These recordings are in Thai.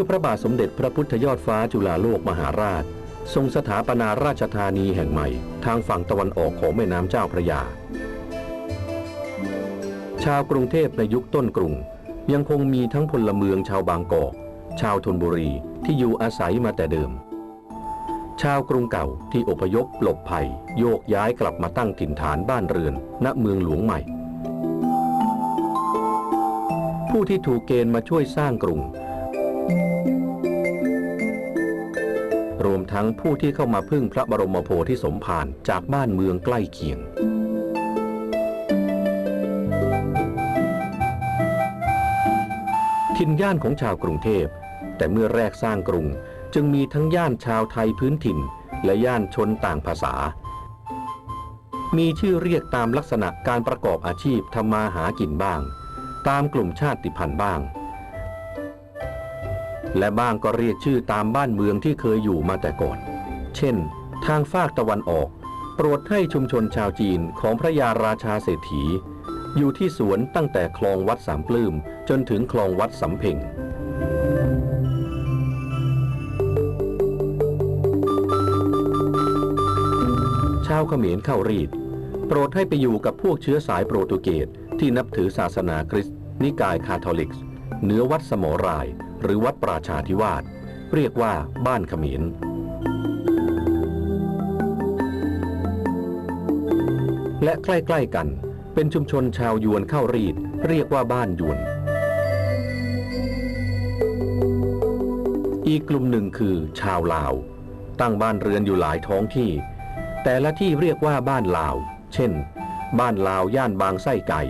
ื่อพระบาทสมเด็จพระพุทธยอดฟ้าจุฬาโลกมหาราช ทรงสถาปนาราชธานีแห่งใหม่ ทางฝั่งตะวันออกของแม่น้ำเจ้าพระยา ชาวกรุงเทพในยุคต้นกรุง ยังคงมีทั้งพลเมืองชาวบางกอกชาวธนบุรีที่อยู่อาศัยมาแต่เดิม ชาวกรุงเก่าที่อพยพหลบภัย โยกย้ายกลับมาตั้งถิ่นฐานบ้านเรือน ณเมืองหลวงใหม่ ผู้ที่ถูกเกณฑ์มาช่วยสร้างกรุง รวมทั้งผู้ที่เข้ามาพึ่งพระบรมโพธิสมภารจากบ้านเมืองใกล้เคียงถิ่นย่านของชาวกรุงเทพ แต่เมื่อแรกสร้างกรุงจึงมีทั้งย่านชาวไทยพื้นถิ่น และย่านชนต่างภาษา มีชื่อเรียกตามลักษณะการประกอบอาชีพทำมาหากินบ้าง ตามกลุ่มชาติพันธุ์บ้าง และบ้างก็เรียกชื่อตามบ้านเมืองที่เคยอยู่มาแต่ก่อน เช่น ทางฝากตะวันออก โปรดให้ชุมชนชาวจีนของพระยาราชาเศรษฐี อยู่ที่สวนตั้งแต่คลองวัดสามปลื้มจนถึงคลองวัดสำเพ็งชาวเขมรเข้ารีด โปรดให้ไปอยู่กับพวกเชื้อสายโปรตุเกสที่นับถือศาสนาคริสต์นิกายคาทอลิกเหนือวัดสมอราย หรือวัดปราชาธิวาสเรียกว่าบ้านขมรและใกล้ๆกัน เป็นชุมชนชาวยวนเข้ารีด เรียกว่าบ้านยวน อีกกลุ่มหนึ่งคือชาวลาว ตั้งบ้านเรือนอยู่หลายท้องที่ แต่ละที่เรียกว่าบ้านลาว เช่น บ้านลาวย่านบางไส้ไก่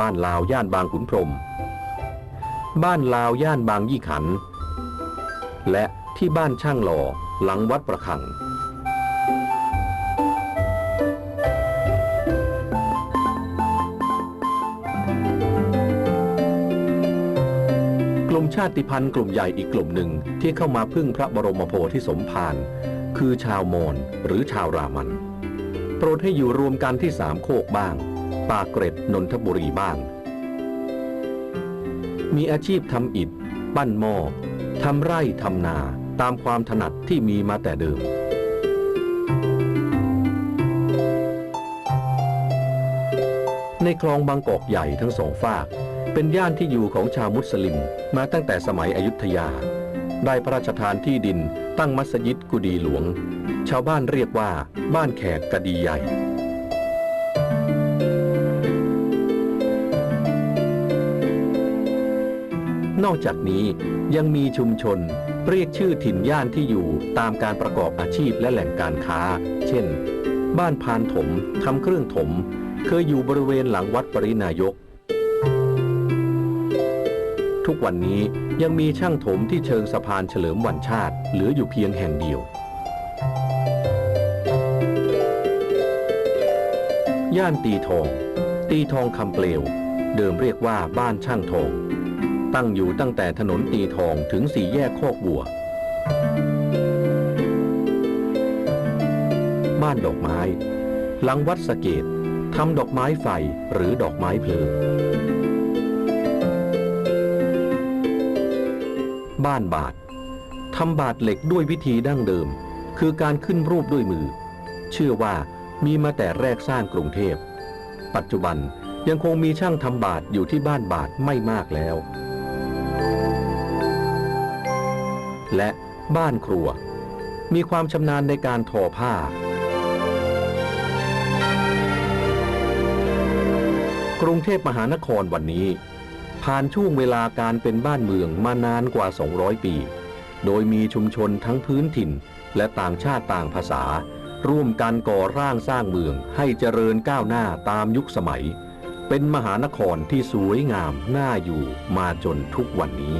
บ้านลาวย่านบางขุนพรม บ้านลาวย่านบางยี่ขัน และที่บ้านช่างหล่อหลังวัดประคัง กลุ่มชาติพันธุ์กลุ่มใหญ่อีกกลุ่มหนึ่งที่เข้ามาพึ่งพระบรมโพธิสมภารคือชาวมอญหรือชาวรามัน โปรดให้อยู่รวมกันที่สามโคกบ้าง ปากเกร็ดนนทบุรีบ้าง มีอาชีพทำอิฐ ปั้นหม้อทำไร่ทำนาตามความถนัดที่มีมาแต่เดิม ในคลองบางกอกใหญ่ทั้งสองฝาก เป็นย่านที่อยู่ของชาวมุสลิมมาตั้งแต่สมัยอยุธยา ได้พระราชทานที่ดินตั้งมัสยิดกุดีหลวง ชาวบ้านเรียกว่าบ้านแขกกะดีใหญ่ นอกจากนี้ยังมีชุมชน เรียกชื่อถิ่นย่านที่อยู่ตามการประกอบอาชีพและแหล่งการค้า เช่น บ้านพานถมทำเครื่องถม เคยอยู่บริเวณหลังวัดปรินายก ทุกวันนี้ยังมีช่างถมที่เชิงสะพานเฉลิมวันชาติ เหลืออยู่เพียงแห่งเดียว ย่านตีทอง ตีทองคำเปลว เดิมเรียกว่าบ้านช่างทอง ตั้งอยู่ตั้งแต่ถนนตีทองถึงสี่แยกโคกบัว บ้านดอกไม้ หลังวัดสะเกตทำดอกไม้ไฟหรือดอกไม้เพลิง บ้านบาททำบาทเหล็กด้วยวิธีดั้งเดิม คือการขึ้นรูปด้วยมือ เชื่อว่ามีมาแต่แรกสร้างกรุงเทพ ปัจจุบันยังคงมีช่างทำบาทอยู่ที่บ้านบาทไม่มากแล้ว และบ้านครัว มีความชำนาญในการทอผ้า กรุงเทพมหานครวันนี้ ผ่านช่วงเวลาการเป็นบ้านเมืองมานานกว่า 200 ปี โดยมีชุมชนทั้งพื้นถิ่นและต่างชาติต่างภาษา ร่วมกันก่อร่างสร้างเมืองให้เจริญก้าวหน้าตามยุคสมัย เป็นมหานครที่สวยงามน่าอยู่มาจนทุกวันนี้